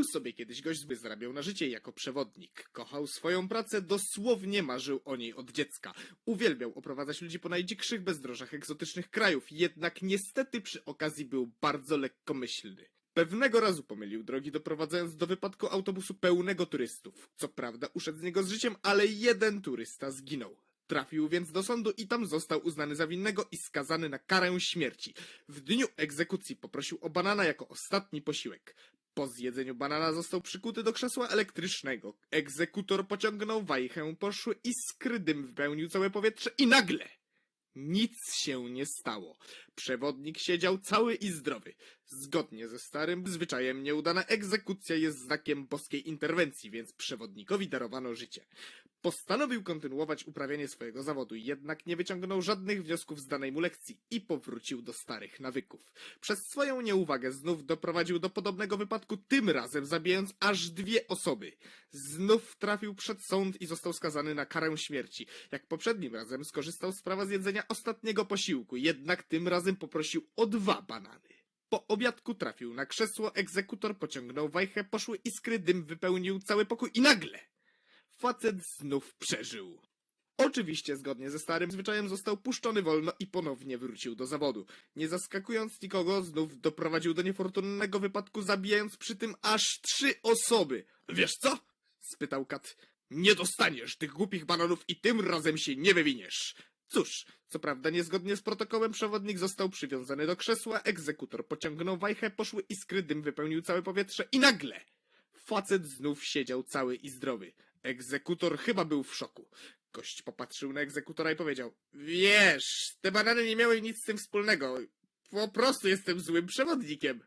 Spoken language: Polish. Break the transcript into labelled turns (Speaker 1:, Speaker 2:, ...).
Speaker 1: Był sobie kiedyś gość, by zarabiał na życie jako przewodnik. Kochał swoją pracę, dosłownie marzył o niej od dziecka. Uwielbiał oprowadzać ludzi po najdzikszych bezdrożach egzotycznych krajów, jednak niestety przy okazji był bardzo lekkomyślny. Pewnego razu pomylił drogi, doprowadzając do wypadku autobusu pełnego turystów. Co prawda uszedł z niego z życiem, ale jeden turysta zginął. Trafił więc do sądu i tam został uznany za winnego i skazany na karę śmierci. W dniu egzekucji poprosił o banana jako ostatni posiłek. Po zjedzeniu banana został przykuty do krzesła elektrycznego. Egzekutor pociągnął wajchę, poszły iskry, dym wypełnił całe powietrze i nagle nic się nie stało. Przewodnik siedział cały i zdrowy. Zgodnie ze starym zwyczajem nieudana egzekucja jest znakiem boskiej interwencji, więc przewodnikowi darowano życie. Postanowił kontynuować uprawianie swojego zawodu, jednak nie wyciągnął żadnych wniosków z danej mu lekcji i powrócił do starych nawyków. Przez swoją nieuwagę znów doprowadził do podobnego wypadku, tym razem zabijając aż dwie osoby. Znów trafił przed sąd i został skazany na karę śmierci. Jak poprzednim razem skorzystał z prawa zjedzenia ostatniego posiłku, jednak tym razem poprosił o dwa banany. Po obiadku trafił na krzesło, egzekutor pociągnął wajchę, poszły iskry, dym wypełnił cały pokój i nagle facet znów przeżył. Oczywiście, zgodnie ze starym zwyczajem, został puszczony wolno i ponownie wrócił do zawodu. Nie zaskakując nikogo, znów doprowadził do niefortunnego wypadku, zabijając przy tym aż trzy osoby. Wiesz co? Spytał kat. Nie dostaniesz tych głupich bananów i tym razem się nie wywiniesz. Cóż, co prawda niezgodnie z protokołem przewodnik został przywiązany do krzesła, egzekutor pociągnął wajchę, poszły iskry, dym wypełnił całe powietrze i nagle facet znów siedział cały i zdrowy. Egzekutor chyba był w szoku. Gość popatrzył na egzekutora i powiedział: Wiesz, te banany nie miały nic z tym wspólnego. Po prostu jestem złym przewodnikiem.